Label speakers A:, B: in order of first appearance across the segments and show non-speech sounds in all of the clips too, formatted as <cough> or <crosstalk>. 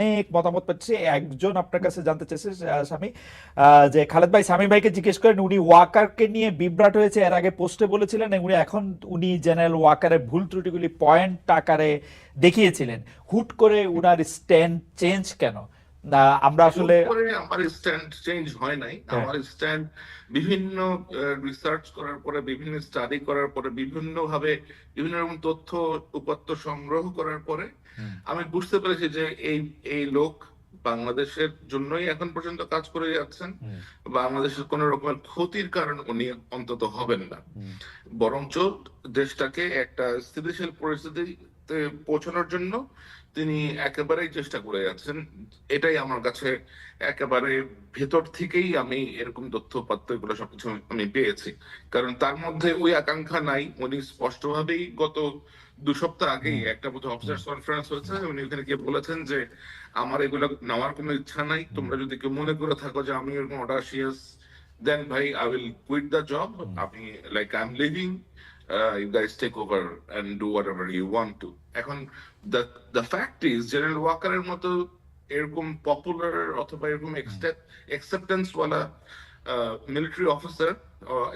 A: অনেক মতামত পাচ্ছি। একজন আপনার কাছে জানতে চাইছে স্বামী যে খালেদ ভাই, স্বামী ভাইকে জিজ্ঞেস করেন, উনি ওয়াকারকে নিয়ে বিভ্রাট হয়েছে। এর আগে পোস্টে বলেছিলেন উনি এখন উনি জেনারেল ওয়াকারের ভুল ত্রুটিগুলি পয়েন্ট আকারে দেখিয়েছিলেন। হুট করে উনার স্ট্যান্ড চেঞ্জ কেন? আমরা আসলে
B: আমার স্ট্যান্ড চেঞ্জ হয় নাই।
A: হ্যাঁ।
B: আমার স্ট্যান্ড বিভিন্ন রিসার্চ করার পরে বিভিন্ন স্টাডি করার পরে বিভিন্ন ভাবে বিভিন্ন রকম তথ্য উপাত্ত সংগ্রহ করার পরে আমি বুঝতে পেরেছি যে এই এই লোক বাংলাদেশের জন্যই এখন পর্যন্ত কাজ করে যাচ্ছেন। বাংলাদেশের কোন রকমের ক্ষতির কারণ উনি অন্তত হবেন না। বরঞ্চ দেশটাকে একটা স্থিতিশীল পরিস্থিতিতে পৌঁছানোর জন্য তিনি একেবারেই চেষ্টা করে যাচ্ছেন। এটাই আমার কাছে একেবারে ভেতর থেকেই আমি এরকম তথ্য পাত্র এগুলো সবকিছু আমি পেয়েছি। কারণ তার মধ্যে ওই আকাঙ্ক্ষা নাই। উনি স্পষ্টভাবেই গত দু সপ্তাহ আগেই একটা বোধ অফিসার্স কনফারেন্স হয়েছে। উনি ওখানে গিয়ে বলেছেন যে আমার এগুলো নেওয়ার কোনো ইচ্ছা নাই। তোমরা যদি কেউ মনে করে থাকো যে আমি এরকম অডাসিয়াস ভাই I will quit the job
A: hmm.
B: আমি like I am living you guys take over and do whatever you want to এখন the the fact is general ওয়াকারের মতো এরকম পপুলার অথবা এরকম অ্যাকসেপ্টেন্স ওয়ালা মিলিটারি অফিসার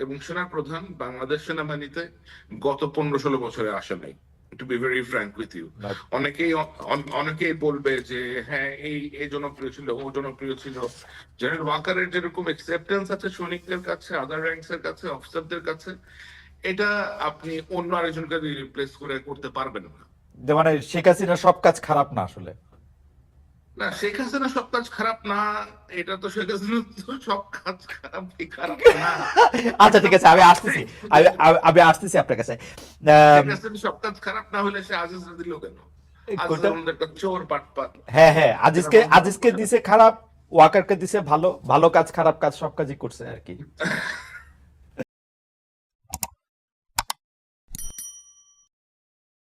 B: এবং সেনা প্রধান বাংলাদেশ সেনাবাহিনীতে গত পনেরো ষোলো বছরে আসে নাই। To be very frank with you অনেকেই অন- অনেকেই বলবে যে হ্যাঁ এই এই জনপ্রিয় ছিল ও জনপ্রিয় ছিল। জেনারেল ওয়াকারের যেরকম অ্যাকসেপ্টেন্স আছে সৈনিকদের কাছে আদার র্যাঙ্কস এর কাছে অফিসারদের কাছে এটা আপনি অন্য আরেকজনকে রিপ্লেস করে করতে পারবেন না।
A: যে মানে শেখ হাসিনা সব কাজ খারাপ না আসলে।
B: না শেখ হাসিনা সব কাজ খারাপ না এটা তো শেখ হাসিনা সব কাজ খারাপ খারাপ না।
A: আচ্ছা ঠিক আছে আমি আসতেছি আমি আমি- আসতেছি আপনার কাছে।
B: সব কাজ খারাপ না হলে সে আজিজ দিল কেন?
A: হ্যাঁ হ্যাঁ আজিজকে আজিজকে দিছে খারাপ ওয়াকারকে দিছে ভালো ভালো কাজ খারাপ কাজ সব কাজই করছে আর কি। <laughs>